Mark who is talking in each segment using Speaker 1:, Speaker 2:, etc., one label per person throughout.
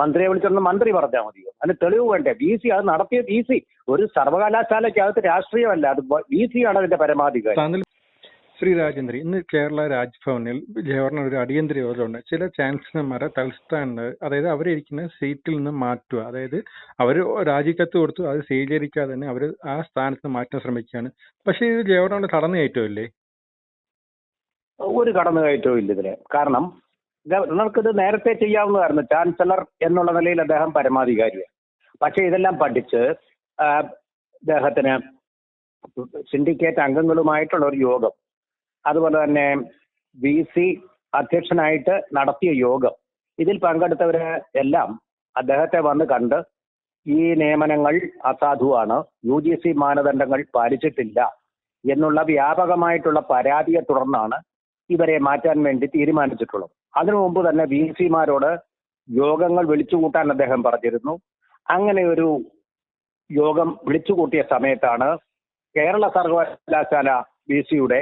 Speaker 1: മന്ത്രിയെ വിളിച്ചിരുന്ന മന്ത്രി പറഞ്ഞാൽ മതിയോ അതിന് തെളിവ് വേണ്ടേ? ബി സി അത് നടത്തിയ ബി സി ഒരു സർവകലാശാലയ്ക്കകത്ത് രാഷ്ട്രീയമല്ല. അത് ബി സി ആണ് അതിന്റെ പരമാധികാരി.
Speaker 2: ശ്രീ രാജേന്ദ്രൻ ഇന്ന് കേരള രാജ്ഭവനിൽ ഗവർണർ ഒരു അടിയന്തര യോഗമുണ്ട്. ചില ചാൻസലർമാരെ തൽസ്ഥാനത്ത് അതായത് അവരിരിക്കുന്ന സീറ്റിൽ നിന്ന് മാറ്റുക. അതായത് അവർ രാജിക്കത്ത് കൊടുത്തു അത് സ്വീകരിക്കാതെ തന്നെ അവർ ആ സ്ഥാനത്ത് മാറ്റാൻ ശ്രമിക്കുകയാണ്. പക്ഷേ ഇത് ഗവർണറുടെ കടന്നു കയറ്റമല്ലേ
Speaker 1: ഒരു കടന്നുകയറ്റവും ഇല്ല ഇതിന് കാരണം ഇത് നേരത്തെ ചെയ്യാവുന്നതായിരുന്നു. ചാൻസലർ എന്നുള്ള നിലയിൽ അദ്ദേഹം പരമാധികാരിയാണ്. പക്ഷേ ഇതെല്ലാം പഠിച്ച് അദ്ദേഹത്തിന് സിൻഡിക്കേറ്റ് അംഗങ്ങളുമായിട്ടുള്ള ഒരു യോഗം. അതുപോലെ തന്നെ വി സി അധ്യക്ഷനായിട്ട് നടത്തിയ യോഗം. ഇതിൽ പങ്കെടുത്തവരെ എല്ലാം അദ്ദേഹത്തെ വന്ന് കണ്ട് ഈ നിയമനങ്ങൾ അസാധുവാണ് യു ജി സി മാനദണ്ഡങ്ങൾ പാലിച്ചിട്ടില്ല എന്നുള്ള വ്യാപകമായിട്ടുള്ള പരാതിയെ തുടർന്നാണ് ഇവരെ മാറ്റാൻ വേണ്ടി തീരുമാനിച്ചിട്ടുള്ളത്. അതിനു മുമ്പ് തന്നെ വി സിമാരോട് യോഗങ്ങൾ വിളിച്ചുകൂട്ടാൻ അദ്ദേഹം പറഞ്ഞിരുന്നു. അങ്ങനെ ഒരു യോഗം വിളിച്ചുകൂട്ടിയ സമയത്താണ് കേരള സർവകലാശാല വി സിയുടെ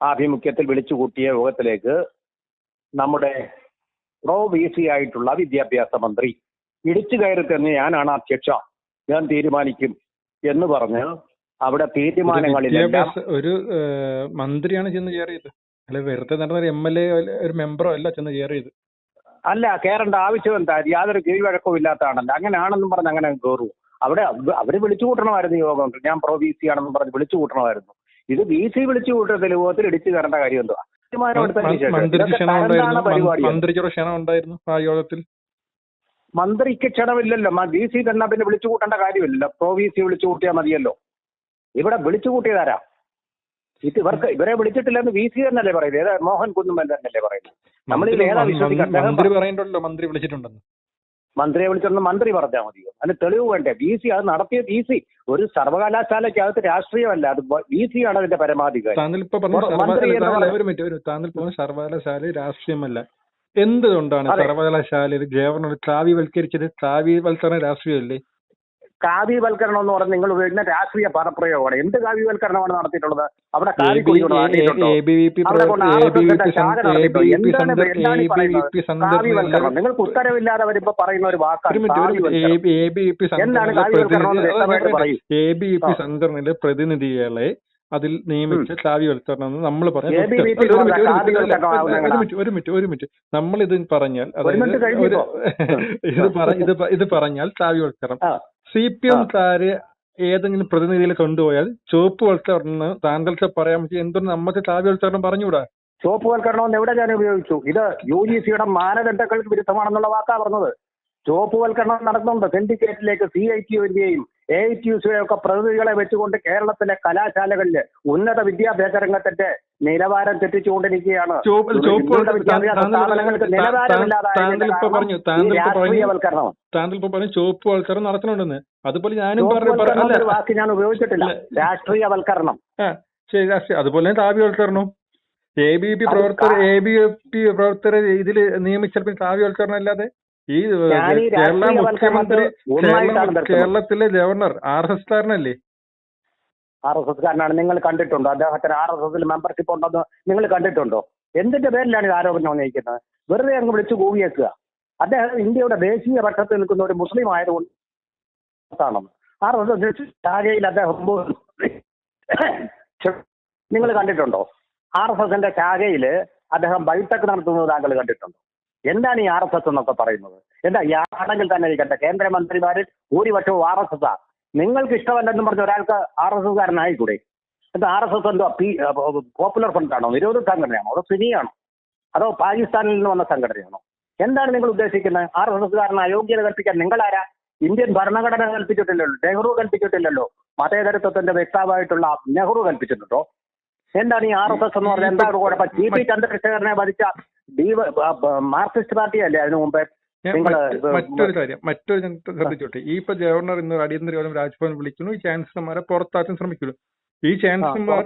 Speaker 1: ആഭിമുഖ്യത്തിൽ വിളിച്ചുകൂട്ടിയ യോഗത്തിലേക്ക് നമ്മുടെ പ്രോ വി സി ആയിട്ടുള്ള വിദ്യാഭ്യാസ മന്ത്രി ഇടിച്ചു കയറി തന്നെ ഞാനാണ് അധ്യക്ഷ ഞാൻ തീരുമാനിക്കും എന്ന് പറഞ്ഞ് അവിടെ തീരുമാനങ്ങളിലെല്ലാം
Speaker 2: ഒരു മന്ത്രിയാണ് ചെന്ന് കയറിയത്? അല്ലെ വെറുതെ നടന്ന ഒരു എം എൽ എ ഒരു മെമ്പറോ അല്ല ചെന്ന് കയറിയത്
Speaker 1: അല്ല കയറേണ്ട ആവശ്യം എന്താ? യാതൊരു കീഴ്വഴക്കവും ഇല്ലാത്തതാണല്ലോ. അങ്ങനെയാണെന്നും പറഞ്ഞ് അങ്ങനെ കയറൂ അവിടെ അവ- അവർ വിളിച്ചു കൂട്ടണമായിരുന്നു യോഗം. ഞാൻ പ്രോ വി സി ആണെന്നും പറഞ്ഞ് വിളിച്ചു കൂട്ടണമായിരുന്നു. ഇത് വി സി വിളിച്ചു കൂട്ടത്തിൽ യോഗത്തിൽ ഇടിച്ചു കയറേണ്ട കാര്യം എന്തുവാ? തീരുമാനം
Speaker 2: മന്ത്രിക്ക് ക്ഷണം ഉണ്ടായിരുന്നു? ആ യോഗത്തിൽ?
Speaker 1: മന്ത്രിക്ക് ക്ഷണമില്ലല്ലോ. വി സി തന്നെ പിന്നെ വിളിച്ചു കൂട്ടേണ്ട കാര്യമില്ലല്ലോ. പ്രോ വി സി വിളിച്ചു കൂട്ടിയാൽ മതിയല്ലോ. ഇവിടെ വിളിച്ചു കൂട്ടിയതാരാ? ഇത് ഇവർക്ക് ഇവരെ വിളിച്ചിട്ടില്ലെന്ന് വി സി തന്നെയല്ലേ പറയുന്നത്? ഏതാ മോഹൻ കുന്നുമ്പൻ തന്നെയല്ലേ പറയുന്നത്? നമ്മൾ ഇതിൽ ഏതാ
Speaker 2: മന്ത്രി- പറയുന്നുണ്ടല്ലോ മന്ത്രി വിളിച്ചിട്ടുണ്ടെന്ന്.
Speaker 1: മന്ത്രിയെ വിളിച്ചൊന്ന് മന്ത്രി പറഞ്ഞാൽ മതിയോ? അതിന് തെളിവ് വേണ്ടേ? ബി സി അത് നടത്തിയ ബി സി ഒരു സർവകലാശാലയ്ക്കകത്ത് രാഷ്ട്രീയമല്ല അത് ബി സി ആണ് അതിന്റെ പരമാധികാരി.
Speaker 2: സർവകലാശാല രാഷ്ട്രീയമല്ല. എന്തുകൊണ്ടാണ് സർവകലാശാല ഗവർണർ കാവ്യവൽക്കരിച്ചത് കാവ്യവൽക്കരണ രാഷ്ട്രീയമല്ലേ?
Speaker 1: കാവ്യവൽക്കരണം എന്ന് പറഞ്ഞ് നിങ്ങൾ ഉപയോഗിക്കുന്ന രാഷ്ട്രീയ പദപ്രയോഗമാണ്. എന്ത് കാവ്യവൽക്കരണമാണ് നടത്തിയിട്ടുള്ളത്? അവിടെ കാവ്യവൽക്കരണം? നിങ്ങൾക്ക് ഉത്തരവില്ലാതെ വരുമ്പോ പറയുന്ന ഒരു വാക്കാണ് എന്താണ് കാവ്യവൽക്കരണം.
Speaker 2: സംഘടനയിലെ പ്രതിനിധികളെ അതിൽ നിയമിച്ച കാവ്യവൽക്കരണം എന്ന് നമ്മൾ പറഞ്ഞു ഒരു മിനിറ്റ്, ഒരു മിനിറ്റ്, നമ്മൾ ഇത് പറഞ്ഞാൽ അതായത്. ഇത് ഇത് പറഞ്ഞാൽ കാവ്യവൽക്കരണം. സി പി എംകാര് ഏതെങ്കിലും പ്രതിനിധിയിൽ കൊണ്ടുപോയാൽ ചുവപ്പ് വൽക്കരണം താങ്കൾക്ക് പറയാൻ പറ്റി എന്തുകൊണ്ട് നമുക്ക് കാവ്യവൽക്കരണം പറഞ്ഞുകൂടാ?
Speaker 1: ചുവപ്പുവൽക്കരണം എന്ന് എവിടെ ഞാൻ ഉപയോഗിച്ചു? ഇത് യു ജി സിയുടെ മാനദണ്ഡങ്ങൾക്ക് വിരുദ്ധമാണെന്നുള്ള വാക്കാ പറഞ്ഞത്. ചുവപ്പ് വൽക്കരണം നടത്തുന്നുണ്ട് സിൻഡിക്കേറ്റിലേക്ക് സി ഐ ടി വരികയും എ ഐ ടി യുസിയുടെ ഒക്കെ പ്രതിനിധികളെ വെച്ചുകൊണ്ട് കേരളത്തിലെ കലാശാലകളിൽ ഉന്നത വിദ്യാഭ്യാസ രംഗത്തിന്റെ നിലവാരം തെറ്റിച്ചുകൊണ്ടിരിക്കുകയാണ്. കാരണം
Speaker 2: പറഞ്ഞു ചുവപ്പ് വൽക്കരണം നടത്തണമെന്ന് അതുപോലെ ഞാനും പറഞ്ഞു
Speaker 1: വാക്ക് ഞാൻ ഉപയോഗിച്ചിട്ടില്ല. രാഷ്ട്രീയവൽക്കരണം.
Speaker 2: ശരി രാഷ്ട്രീയ അതുപോലെ തന്നെ കാവ്യവൽക്കരണം എ ബി പി പ്രവർത്തകർ എ ബി പി പ്രവർത്തകരെ ഇതിൽ നിയമിച്ചപ്പോൾ പിന്നെ കാവ്യവൽക്കരണം അല്ലാതെ ഈ കേരള മുഖ്യമന്ത്രി. കേരളത്തിലെ ഗവർണർ ആർ എസ് എസ് കാരനല്ലേ
Speaker 1: ആർ എസ് എസ്കാരനാണ്. നിങ്ങൾ കണ്ടിട്ടുണ്ടോ? അദ്ദേഹത്തിന് ആർ എസ് എസിൽ മെമ്പർഷിപ്പ് ഉണ്ടെന്ന് നിങ്ങൾ കണ്ടിട്ടുണ്ടോ? എന്തിന്റെ പേരിലാണ് ഇത് ആരോപണം ഉന്നയിക്കുന്നത്? വെറുതെ അങ്ങ് വിളിച്ചു കൂവിയേക്കുക. അദ്ദേഹം ഇന്ത്യയുടെ ദേശീയ പക്ഷത്തിൽ നിൽക്കുന്ന ഒരു മുസ്ലിം ആയതുകൊണ്ട് ആർ എസ് എസ് ശാഖയിൽ അദ്ദേഹം നിങ്ങൾ കണ്ടിട്ടുണ്ടോ? ആർ എസ് എസിന്റെ ശാഖയിൽ അദ്ദേഹം ബൈടെക് നടത്തുന്നത് താങ്കൾ കണ്ടിട്ടുണ്ടോ? എന്താണ് ഈ ആർ എസ് എസ് എന്നൊക്കെ പറയുന്നത്? എന്താ ആണെങ്കിൽ തന്നെ ഇരിക്കട്ടെ. കേന്ദ്രമന്ത്രിമാരിൽ ഭൂരിപക്ഷവും ആർ എസ് എസ് ആ. നിങ്ങൾക്ക് ഇഷ്ടമല്ലെന്ന് പറഞ്ഞ ഒരാൾക്ക് ആർ എസ് എസ് കാരനായിക്കൂടെ എന്താ ആർ എസ് എസ് എന്തോ പി പോപ്പുലർ ഫ്രണ്ടാണോ? നിരോധ സംഘടനയാണോ? അതോ സിനിയാണോ അതോ പാകിസ്ഥാനിൽ നിന്ന് വന്ന സംഘടനയാണോ? എന്താണ് നിങ്ങൾ ഉദ്ദേശിക്കുന്നത്? ആർ എസ് എസ് കാരന് അയോഗ്യത കൽപ്പിക്കാൻ നിങ്ങളാരാ? ഇന്ത്യൻ ഭരണഘടന കൽപ്പിച്ചിട്ടില്ലല്ലോ നെഹ്റു കൽപ്പിച്ചിട്ടില്ലല്ലോ മതേതരത്വത്തിന്റെ വ്യക്താവായിട്ടുള്ള നെഹ്റു കൽപ്പിച്ചിട്ടുണ്ടോ? എന്താണ് ഈ ആർ എസ് എസ് എന്ന് പറഞ്ഞാൽ എന്താണ് കുഴപ്പം ജി പി ചന്ദ്രശേഖരനെ വധിച്ച ഡി മാർക്സിസ്റ്റ് പാർട്ടിയല്ലേ അതിനു മുമ്പേ?
Speaker 2: മറ്റൊരു കാര്യം മറ്റൊരു ശ്രദ്ധിച്ചോട്ടെ. ഈ ഇപ്പൊ ഗവർണർ ഇന്ന് അടിയന്തര യോഗം രാജ്ഭവൻ വിളിക്കുന്നു. ഈ ചാൻസലർമാരെ പുറത്താക്കാൻ ശ്രമിക്കുന്നു. ഈ ചാൻസലർമാർ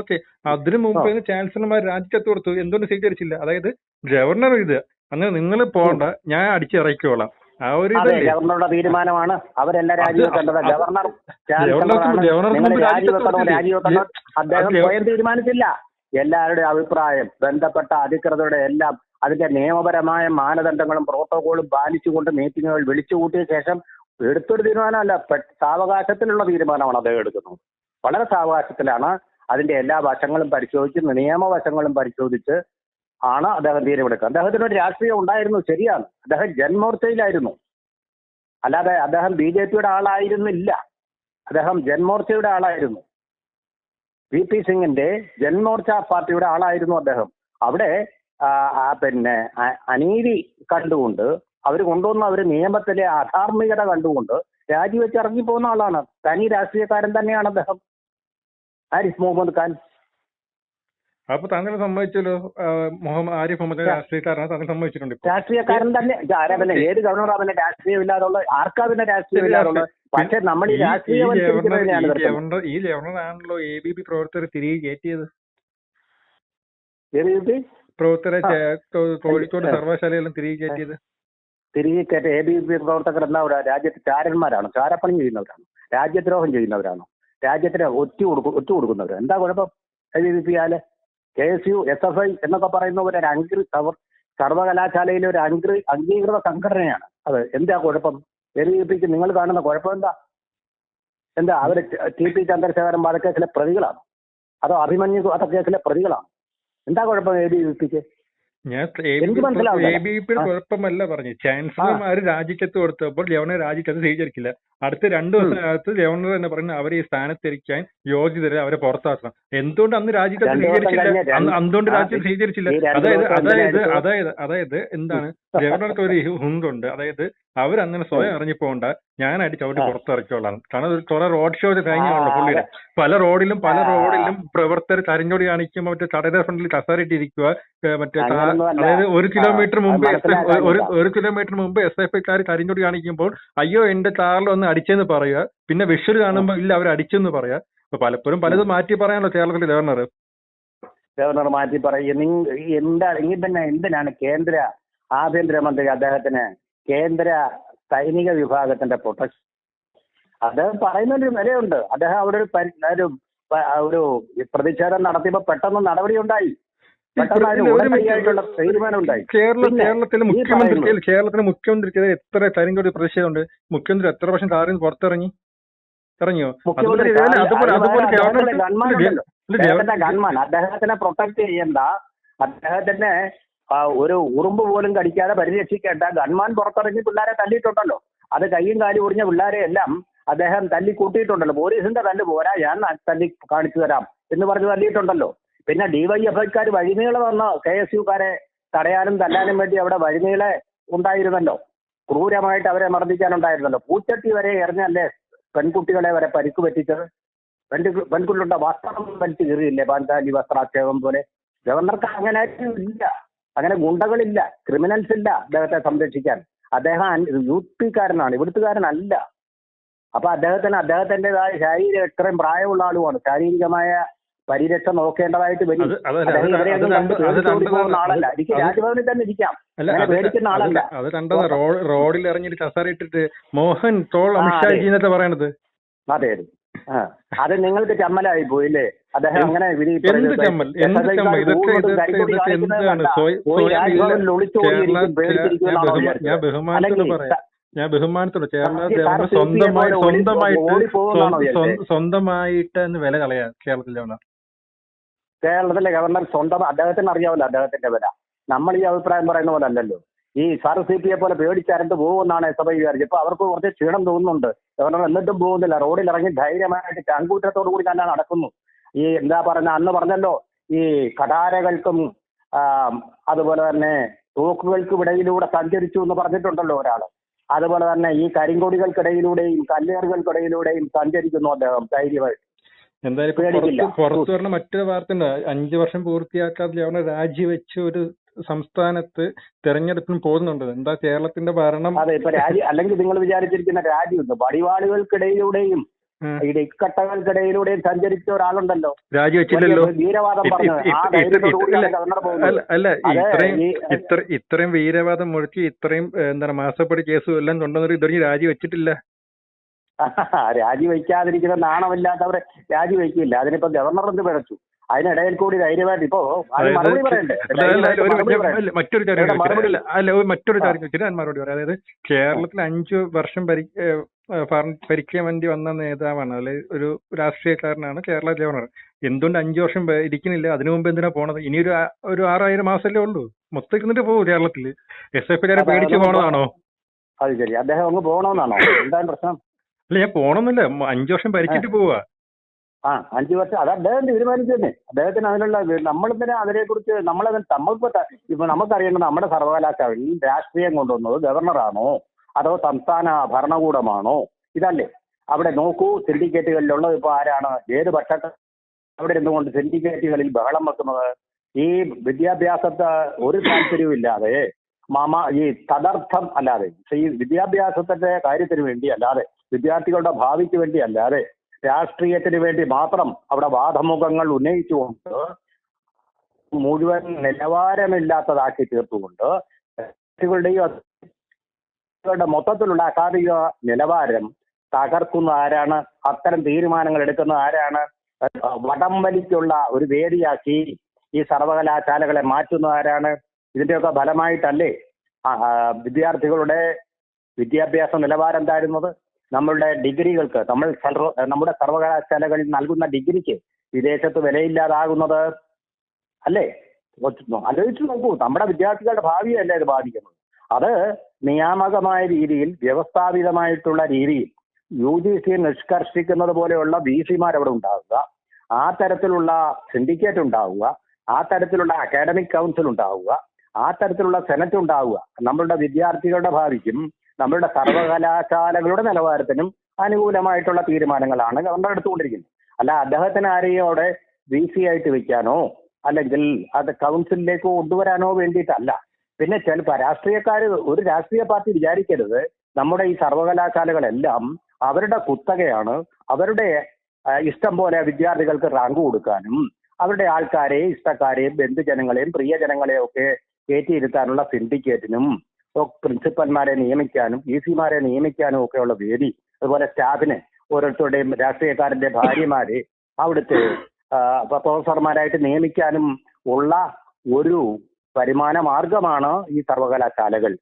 Speaker 2: ഓക്കെ അതിനു മുമ്പ് ചാൻസലർമാർ രാജിക്കത്ത് കൊടുത്തു. എന്തുകൊണ്ട് സ്വീകരിച്ചില്ല അതായത് ഗവർണർ ഇത് അങ്ങനെ നിങ്ങൾ പോകണ്ട ഞാൻ അടിച്ചിറക്കിക്കോളാം. ആ ഒരു
Speaker 1: ഗവർണറുടെ തീരുമാനമാണ്. അവരെല്ലാം
Speaker 2: അത്
Speaker 1: രാജിവെക്കേണ്ടത്. ഗവർണർ രാജിവെക്കണോ. രാജിവെക്കണോ. അദ്ദേഹം സ്വയം തീരുമാനിച്ചില്ല. എല്ലാവരുടെയും അഭിപ്രായം ബന്ധപ്പെട്ട അധികൃതരുടെ എല്ലാം അതിന്റെ നിയമപരമായ മാനദണ്ഡങ്ങളും പ്രോട്ടോകോളും പാലിച്ചുകൊണ്ട് മീറ്റിങ്ങുകൾ വിളിച്ചു കൂട്ടിയ ശേഷം എടുത്തൊരു തീരുമാനമല്ല സാവകാശത്തിലുള്ള തീരുമാനമാണ് അദ്ദേഹം എടുക്കുന്നത്. വളരെ സാവകാശത്തിലാണ് അതിന്റെ എല്ലാ വശങ്ങളും പരിശോധിച്ച് നിയമവശങ്ങളും പരിശോധിച്ച് ആണ് അദ്ദേഹം തീരുമാനമെടുക്കുക അദ്ദേഹത്തിന് ഒരു രാഷ്ട്രീയം ഉണ്ടായിരുന്നു ശരിയാണ്. അദ്ദേഹം ജന്മോർച്ചയിലായിരുന്നു അല്ലാതെ അദ്ദേഹം ബി ജെ പിയുടെ ആളായിരുന്നില്ല. അദ്ദേഹം ജന്മോർച്ചയുടെ ആളായിരുന്നു. വി പി സിംഗിന്റെ ജന്മോർച്ച പാർട്ടിയുടെ ആളായിരുന്നു അദ്ദേഹം. അവിടെ പിന്നെ അനീതി കണ്ടുകൊണ്ട് അവർ കൊണ്ടുവന്ന അവർ നിയമത്തിലെ അധാർമികത കണ്ടുകൊണ്ട് രാജിവെച്ച് ഇറങ്ങിപ്പോകുന്ന ആളാണ്. തനി രാഷ്ട്രീയക്കാരൻ തന്നെയാണ് അദ്ദേഹം. ആരിഫ് മുഹമ്മദ് ഖാൻ.
Speaker 2: അപ്പൊ താങ്കൾ സമ്മതിച്ചല്ലോ? ആ, മുഹമ്മദ് ആരിഫ് മുഹമ്മദ് രാഷ്ട്രീയക്കാരനാണ് താങ്കൾ സമ്മതിച്ചിട്ടുണ്ട്
Speaker 1: രാഷ്ട്രീയക്കാരൻ തന്നെ. പിന്നെ? ഏത് ഗവർണറാ പിന്നെ? രാഷ്ട്രീയം ഇല്ലാതുള്ള ആർക്കാ പിന്നെ രാഷ്ട്രീയം ഇല്ലാതുള്ളത് പക്ഷെ നമ്മൾ ഈ
Speaker 2: ഈ- ഈ ഗവർണർ- ഗവർണർ ഗവർണറാണല്ലോ എ ബി പി പ്രവർത്തകർ തിരികെ കയറ്റിയത്? പ്രവർത്തകരെ കോഴിക്കോട്. സർവകലാശാലയെല്ലാം തിരികെ കയറ്റിയത്
Speaker 1: തിരികെ കയറ്റ എ. ബി. പി പ്രവർത്തകർ എന്താ രാജ്യത്തെ ചാരന്മാരാണ്. ചാരപ്പണി ചെയ്യുന്നവരാണ്. രാജ്യദ്രോഹം ചെയ്യുന്നവരാണ്. രാജ്യത്തിന് ഒറ്റ കൊടുക്കും ഒറ്റ കൊടുക്കുന്നവർ എന്താ കുഴപ്പം? A. B. P all K. S. U. S. F. I. എന്നൊക്കെ പറയുന്ന ഒരു അംഗീ സർവകലാശാലയിലെ ഒരു അംഗീ അംഗീകൃത സംഘടനയാണ്. അത് എന്താ കുഴപ്പം? എ. ബി. പിക്ക് നിങ്ങൾ കാണുന്ന കുഴപ്പം എന്താ? എന്താ അവർ ടി. പി. ചന്ദ്രശേഖരൻ വധക്കേസിലെ പ്രതികളാണ്. അതോ അഭിമന്യു വധക്കേസിലെ പ്രതികളാണ്? എന്താ കുഴപ്പം എ ബി വി പിക്ക്
Speaker 2: ഞാൻ. കുഴപ്പമല്ല പറഞ്ഞു ചാൻസലർമാർ രാജിക്കത്ത് കൊടുത്തപ്പോൾ ഗവർണർ രാജിക്കത്ത് സ്വീകരിക്കില്ല. അടുത്ത രണ്ടു. ദിവസത്തിനകത്ത് ഗവർണർ എന്ന് പറയുന്നത് അവരെ ഈ സ്ഥാനത്തിരിക്കാൻ യോഗ്യതരെ അവരെ പുറത്താക്കണം. എന്തുകൊണ്ട് അന്ന്
Speaker 1: രാജ്യത്തെ
Speaker 2: സ്വീകരിച്ചില്ല? എന്തുകൊണ്ട് രാജ്യം സ്വീകരിച്ചില്ല? അതായത് അതായത് അതായത് അതായത് എന്താണ്? ഗവർണർക്ക് ഒരു ഹുണ്ടുണ്ട് അതായത് അവരങ്ങനെ സ്വയം ഇറങ്ങി പോകണ്ട ഞാനായിട്ട് ചവിട്ടി
Speaker 1: ആ.
Speaker 2: പുറത്തിറക്കിയോളാം കാരണം ഒരു കുറെ റോഡ് ഷോ കഴിഞ്ഞാണല്ലോ പുള്ളിയുടെ പല റോഡിലും പല. റോഡിലും പ്രവർത്തകർ കരഞ്ഞോടി കാണിക്കുമ്പോൾ മറ്റേ കടയുടെ ഫ്രണ്ടിൽ കസാരിട്ടിരിക്കുക മറ്റേ അതായത് ഒരു കിലോമീറ്റർ മുമ്പ് ഒരു. കിലോമീറ്റർ മുമ്പ് എസ് എഫ് ഐക്കാർ കരിഞ്ഞോടി കാണിക്കുമ്പോൾ അയ്യോ എന്റെ കാറിൽ ഒന്ന് അടിച്ചെന്ന് പറയുക. പിന്നെ വിഷ്വൽ കാണുമ്പോൾ ഇല്ല അവർ അടിച്ചെന്ന് പറയാ അപ്പൊ പലപ്പോഴും പലതും മാറ്റി പറയാനല്ലോ കേരളത്തിലെ ഗവർണർ
Speaker 1: ഗവർണർ മാറ്റി പറയും നിങ്ങ എന്താ എങ്കിൽ തന്നെ എന്തിനാണ് കേന്ദ്ര ആഭ്യന്തരമന്ത്രി അദ്ദേഹത്തിന് കേന്ദ്ര സൈനിക വിഭാഗത്തിന്റെ പ്രൊട്ടക്ഷൻ അദ്ദേഹം പറയുന്നൊരു നിലയുണ്ട് അദ്ദേഹം അവിടെ ഒരു ഒരു പ്രതിഷേധം നടത്തിയപ്പോ പെട്ടെന്ന് നടപടി ഉണ്ടായി
Speaker 2: കേരള കേരളത്തിലെ മുഖ്യമന്ത്രിക്ക് കേരളത്തിലെ മുഖ്യമന്ത്രിക്കെതിരെ എത്ര കരിങ്കോടി പ്രതിഷേധമുണ്ട്? മുഖ്യമന്ത്രി എത്ര വർഷം കാറിൽ നിന്ന് പുറത്തിറങ്ങി? ഇറങ്ങിയോ? അതുപോലെ
Speaker 1: ഗൺമാൻ അദ്ദേഹത്തിനെ പ്രൊട്ടക്ട് ചെയ്യേണ്ട അദ്ദേഹത്തിന്റെ ഒരു ഉറുമ്പ് പോലും കടിക്കാതെ പരിരക്ഷിക്കേണ്ട ഗൺമാൻ പുറത്തിറങ്ങി പിള്ളേരെ തല്ലിയിട്ടുണ്ടല്ലോ. അത് കൈയും കാലും ഒടിഞ്ഞ പിള്ളേരെ എല്ലാം അദ്ദേഹം തല്ലി കൂട്ടിയിട്ടുണ്ടല്ലോ പോലീസിന്റെ തല്ല് പോരാ ഞാൻ തല്ലി കാണിച്ചു തരാം എന്ന് പറഞ്ഞ് തല്ലിയിട്ടുണ്ടല്ലോ. പിന്നെ ഡിവൈഎഫ്ഐക്കാർ വഴിനീളെ വന്ന് കെ എസ് യുക്കാരെ തടയാനും തല്ലാനും വേണ്ടി അവിടെ വഴിനീളെ ഉണ്ടായിരുന്നല്ലോ. ക്രൂരമായിട്ട് അവരെ മർദ്ദിക്കാനുണ്ടായിരുന്നല്ലോ. പൂച്ചട്ടി വരെ എറിഞ്ഞല്ലേ പെൺകുട്ടികളെ വരെ പരിക്ക് പറ്റിച്ചത്? പെൺകു പെൺകുട്ടികളുടെ വസ്ത്രം വലിച്ചു കീറിയില്ലേ? പാഞ്ചാലി വസ്ത്രാക്ഷേപം പോലെ. ഗവർണർക്ക് അങ്ങനെ ഇല്ല. അങ്ങനെ ഗുണ്ടകളില്ല. ക്രിമിനൽസ് ഇല്ല അദ്ദേഹത്തെ സംരക്ഷിക്കാൻ. അദ്ദേഹം യു ഇവിടുത്തുകാരനല്ല. അപ്പൊ അദ്ദേഹത്തിന് അദ്ദേഹത്തിന്റെതായ ശാരീരിക ഇത്രയും പ്രായമുള്ള ആളുമാണ്. ശാരീരികമായ പരിരക്ഷ നോക്കേണ്ടതായിട്ട് വരും. ആളല്ല. എനിക്ക് രാജ്ഭവനിൽ തന്നെ ഇരിക്കാം പേടിക്കുന്ന ആളല്ല.
Speaker 2: അതല്ല, അത് കണ്ടതാ റോഡിൽ ഇറങ്ങിയിട്ട് ചസറിട്ടിട്ട് മോഹൻ അമിത്ഷാജി
Speaker 1: അതെ.
Speaker 2: എന്നൊക്കെ പറയണത്.
Speaker 1: അതെ അതെ. നിങ്ങൾക്ക് ചമ്മലായി പോയില്ലേ അദ്ദേഹം അങ്ങനെ
Speaker 2: ഞാൻ ബഹുമാനത്തോടെ
Speaker 1: കേരളത്തിൽ
Speaker 2: പറയാം. ഞാൻ ബഹുമാനത്തോട്
Speaker 1: സത്യ
Speaker 2: സ്വന്തമായി സ്വന്തമായിട്ട് സ്വന്തമായിട്ട് വില കളയാ കേരളത്തിലെ
Speaker 1: കേരളത്തിലെ ഗവർണർ സ്വന്തം അദ്ദേഹത്തിന് അറിയാമല്ലോ അദ്ദേഹത്തിന്റെ വില. നമ്മൾ ഈ അഭിപ്രായം പറയുന്ന പോലെ അല്ലല്ലോ. ഈ സാർ സി പി എ പോലെ പേടിച്ചരണ്ട് പോകുമെന്നാണ് എസ് എഫ് ഐ വിചാരിച്ചത്. ഇപ്പൊ അവർക്ക് കുറച്ച് ക്ഷീണം തോന്നുന്നുണ്ട്. ഗവർണർ എന്നിട്ടും പോകുന്നില്ല. റോഡിൽ ഇറങ്ങി ധൈര്യമായിട്ട് ചാങ്കൂറ്റത്തോടു കൂടി തന്നെ നടക്കുന്നു. ഈ എന്താ പറഞ്ഞ അന്ന് പറഞ്ഞല്ലോ ഈ കടാരകൾക്കും അതുപോലെ തന്നെ തോക്കുകൾക്കും ഇടയിലൂടെ സഞ്ചരിച്ചു എന്ന് പറഞ്ഞിട്ടുണ്ടല്ലോ ഒരാൾ അതുപോലെ തന്നെ ഈ കരിങ്കൊടികൾക്കിടയിലൂടെയും കല്ലേറുകൾക്കിടയിലൂടെയും സഞ്ചരിക്കുന്നു അദ്ദേഹം ധൈര്യമായിട്ട്.
Speaker 2: എന്തായാലും. പുറത്ത് വരുന്ന മറ്റൊരു വാർത്ത ഉണ്ട്. അഞ്ചു വർഷം പൂർത്തിയാക്കാതെ അവിടെ രാജിവെച്ച് ഒരു സംസ്ഥാനത്ത് തെരഞ്ഞെടുപ്പിന് പോകുന്നുണ്ട്. എന്താ കേരളത്തിന്റെ ഭരണം?
Speaker 1: അതെ ഇപ്പൊ രാജി അല്ലെങ്കിൽ നിങ്ങൾ വിചാരിച്ചിരിക്കുന്ന രാജ്യമുണ്ട് വടിവാളുകൾക്കിടയിലൂടെയും
Speaker 2: ഉം,
Speaker 1: ഇടിക്കട്ടകൾക്കിടയിലൂടെയും സഞ്ചരിച്ച ഒരാളുണ്ടല്ലോ.
Speaker 2: രാജിവെച്ചില്ലല്ലോ.
Speaker 1: വെച്ചില്ലല്ലോ വീരവാദം
Speaker 2: അല്ല ഇത്രയും ഇത്ര ഇത്രയും വീരവാദം മുഴക്കി ഇത്രയും എന്താണ് മാസപ്പടി കേസും എല്ലാം കൊണ്ടുവന്നിട്ട് ഇതുവരെയും രാജി വെച്ചിട്ടില്ല
Speaker 1: രാജിവെക്കാതിരിക്കുന്ന നാണമില്ലാത്തവരെ രാജിവെക്കില്ല. അതിനിപ്പോ ഗവർണർ എന്ത് പിഴച്ചു? അതിനിടയിൽ കൂടി ധൈര്യമായിട്ട് ഇപ്പോ മറുപടി പറയണ്ടേ?
Speaker 2: മറ്റൊരു കാര്യം അല്ല, മറ്റൊരു. കാര്യം ചോദിച്ചിട്ട് ഞാൻ മറുപടി പറയാം. അതായത് കേരളത്തിൽ അഞ്ചു വർഷം ഭരിക്കാൻ വേണ്ടി വന്ന നേതാവാണ് അല്ലെ ഒരു രാഷ്ട്രീയക്കാരനാണ് കേരള ഗവർണർ. എന്തുകൊണ്ട് അഞ്ചു വർഷം ഇരിക്കുന്നില്ല? അതിനു മുമ്പ് എന്തിനാ പോണത്? ഇനി ഒരു ഒരു ആറായിരം മാസമല്ലേ ഉള്ളൂ. മൊത്തം ഇരുന്നിട്ട് പോകും കേരളത്തിൽ? എസ് എഫ് കാരെ പേടിച്ചു പോണതാണോ?
Speaker 1: അത് ശരി. അദ്ദേഹം അങ്ങ് പോകണമെന്നാണോ എന്താണ് പ്രശ്നം?
Speaker 2: അല്ല ഞാൻ പോണമെന്നില്ല അഞ്ചു വർഷം ഭരിച്ചിട്ട് പോവാ.
Speaker 1: ആ അഞ്ചു വർഷം. അത് അദ്ദേഹം തീരുമാനിച്ചു തന്നെ അദ്ദേഹത്തിന് അതിനുള്ള നമ്മൾ തന്നെ അതിനെ കുറിച്ച് നമ്മളതിന് നമ്മളിപ്പോ ത- ഇപ്പൊ നമുക്കറിയേണ്ടത് നമ്മുടെ സർവകലാശാലയിൽ രാഷ്ട്രീയം കൊണ്ടുവന്നത് ഗവർണറാണോ? അതോ സംസ്ഥാന ഭരണകൂടമാണോ? ഇതല്ലേ? അവിടെ നോക്കൂ സിൻഡിക്കേറ്റുകളിലുള്ളത് ഇപ്പൊ ആരാണ്? ഏത് പക്ഷത്തെ അവിടെ ഇരുന്നുകൊണ്ട് സിൻഡിക്കേറ്റുകളിൽ ബഹളം വെക്കുന്നത്? ഈ വിദ്യാഭ്യാസത്തെ ഒരു താല്പര്യവും ഇല്ലാതെ മാമ ഈ തദർത്ഥം അല്ലാതെ ഈ വിദ്യാഭ്യാസത്തിന്റെ കാര്യത്തിന് വേണ്ടി അല്ലാതെ വിദ്യാർത്ഥികളുടെ ഭാവിക്ക് വേണ്ടി അല്ലാതെ രാഷ്ട്രീയത്തിന് വേണ്ടി മാത്രം അവിടെ വാദമുഖങ്ങൾ ഉന്നയിച്ചുകൊണ്ട് മുഴുവൻ നിലവാരമില്ലാത്തതാക്കി തീർത്തുകൊണ്ട് വിദ്യാർത്ഥികളുടെയും വിദ്യാർത്ഥികളുടെ മൊത്തത്തിലുള്ള അക്കാദമിക നിലവാരം തകർക്കുന്ന ആരാണ് അത്തരം തീരുമാനങ്ങൾ എടുക്കുന്ന ആരാണ് വടംവലിക്കുള്ള ഒരു വേദിയാക്കി ഈ സർവകലാശാലകളെ മാറ്റുന്ന ആരാണ് ഇതിന്റെയൊക്കെ ഫലമായിട്ടല്ലേ വിദ്യാർത്ഥികളുടെ വിദ്യാഭ്യാസ നിലവാരം താഴുന്നത് നമ്മളുടെ ഡിഗ്രികൾക്ക് നമ്മൾ നമ്മുടെ സർവകലാശാലകളിൽ നൽകുന്ന ഡിഗ്രിക്ക് വിദേശത്ത് വിലയില്ലാതാകുന്നത് അല്ലേ? ആലോചിച്ചു നോക്കൂ നമ്മുടെ വിദ്യാർത്ഥികളുടെ ഭാവിയല്ലേ ഇത് ബാധിക്കുന്നത്? അത് നിയാമകമായ രീതിയിൽ വ്യവസ്ഥാപിതമായിട്ടുള്ള രീതിയിൽ യു ജി സി നിഷ്കർഷിക്കുന്നത് പോലെയുള്ള വി സിമാർ അവിടെ ഉണ്ടാവുക ആ തരത്തിലുള്ള സിൻഡിക്കേറ്റ് ഉണ്ടാവുക ആ തരത്തിലുള്ള അക്കാഡമിക് കൗൺസിൽ ഉണ്ടാവുക ആ തരത്തിലുള്ള സെനറ്റ് ഉണ്ടാവുക നമ്മളുടെ വിദ്യാർത്ഥികളുടെ ഭാവിക്കും നമ്മളുടെ സർവകലാശാലകളുടെ നിലവാരത്തിനും അനുകൂലമായിട്ടുള്ള തീരുമാനങ്ങളാണ് ഗവർണർ എടുത്തുകൊണ്ടിരിക്കുന്നത്. അല്ല അദ്ദേഹത്തിന് ആരെയും അവിടെ വി സി ആയിട്ട് വെക്കാനോ അല്ലെങ്കിൽ അത് കൗൺസിലിലേക്ക് കൊണ്ടുവരാനോ വേണ്ടിയിട്ടല്ല. പിന്നെ ചില രാഷ്ട്രീയക്കാർ ഒരു രാഷ്ട്രീയ പാർട്ടി വിചാരിക്കരുത്. നമ്മുടെ ഈ സർവകലാശാലകളെല്ലാം അവരുടെ കുത്തകയാണ്. അവരുടെ ഇഷ്ടം പോലെ വിദ്യാർത്ഥികൾക്ക് റാങ്ക് കൊടുക്കാനും അവരുടെ ആൾക്കാരെയും ഇഷ്ടക്കാരെയും ബന്ധുജനങ്ങളെയും പ്രിയജനങ്ങളെയും ഒക്കെ കയറ്റിയിരുത്താനുള്ള സിൻഡിക്കേറ്റിനും പ്രിൻസിപ്പൽമാരെ നിയമിക്കാനും ഇ സിമാരെ നിയമിക്കാനും ഒക്കെയുള്ള വേദി അതുപോലെ സ്റ്റാഫിനെ ഓരോരുത്തരുടെയും രാഷ്ട്രീയക്കാരന്റെ ഭാര്യമാരെ അവിടുത്തെ പ്രൊഫസർമാരായിട്ട് നിയമിക്കാനും ഉള്ള ഒരു വരുമാന മാർഗമാണ് ഈ സർവകലാശാലകൾ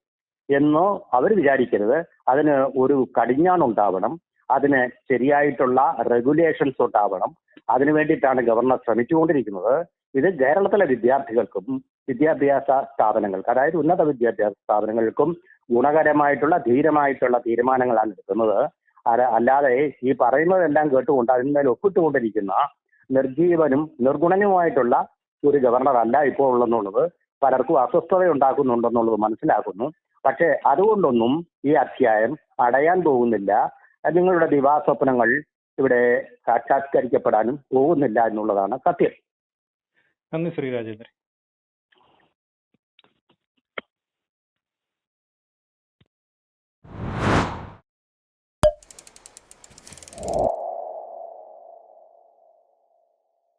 Speaker 1: എന്ന് അവർ വിചാരിക്കരുത്. അതിന് ഒരു കടിഞ്ഞാണുണ്ടാവണം അതിന് ശരിയായിട്ടുള്ള റെഗുലേഷൻസ് ഉണ്ടാവണം. അതിനു വേണ്ടിയിട്ടാണ് ഗവർണർ ശ്രമിച്ചുകൊണ്ടിരിക്കുന്നത്. ഇത് കേരളത്തിലെ വിദ്യാർത്ഥികൾക്കും വിദ്യാഭ്യാസ സ്ഥാപനങ്ങൾക്ക് അതായത് ഉന്നത വിദ്യാഭ്യാസ സ്ഥാപനങ്ങൾക്കും ഗുണകരമായിട്ടുള്ള ധീരമായിട്ടുള്ള തീരുമാനങ്ങളാണ് എടുക്കുന്നത്. അല- അല്ലാതെ ഈ പറയുന്നതെല്ലാം കേട്ടുകൊണ്ട് അതിന്മേൽ ഒപ്പിട്ടുകൊണ്ടിരിക്കുന്ന നിർജീവനും നിർഗുണനുമായിട്ടുള്ള ഒരു ഗവർണർ അല്ല ഇപ്പോൾ ഉള്ളെന്നുള്ളത് പലർക്കും അസ്വസ്ഥത ഉണ്ടാക്കുന്നുണ്ടെന്നുള്ളത് മനസ്സിലാക്കുന്നു. പക്ഷേ അതുകൊണ്ടൊന്നും ഈ അധ്യായം അടയാൻ പോകുന്നില്ല. നിങ്ങളുടെ ദിവാസ്വപ്നങ്ങൾ ഇവിടെ സാക്ഷാത്കരിക്കപ്പെടാനും പോകുന്നില്ല എന്നുള്ളതാണ് സത്യം.
Speaker 2: നന്ദി ശ്രീ രാജേന്ദ്രൻ.